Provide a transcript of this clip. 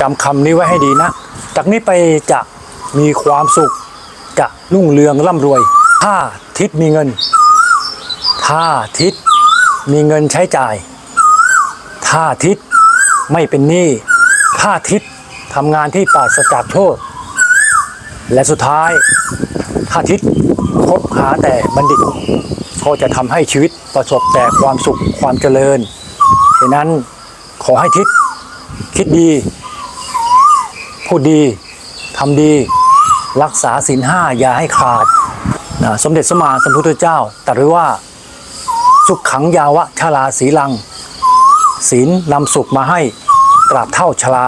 จำคำนี้ไว้ให้ดีนะ จากนี้ไปจะมีความสุข จะรุ่งเรืองร่ำรวย ถ้าทิศมีเงิน ถ้าทิศมีเงินใช้จ่าย ถ้าทิศไม่เป็นหนี้ ถ้าทิศทำงานที่ปราศจากโทษ และสุดท้ายถ้าทิศคบหาแต่บัณฑิต ก็จะทำให้ชีวิตประสบแต่ความสุขความเจริญดังนั้นขอให้ทิศคิดดี พูดดีทำดี รักษาศีลห้าอย่าให้ขาดนะสมเด็จสมมาสัมพุทธเจ้าตรัสไว้ว่า สุขขังยาวะชาลาสีลัง ศีลนำสุขมาให้ตราบเท่าชลา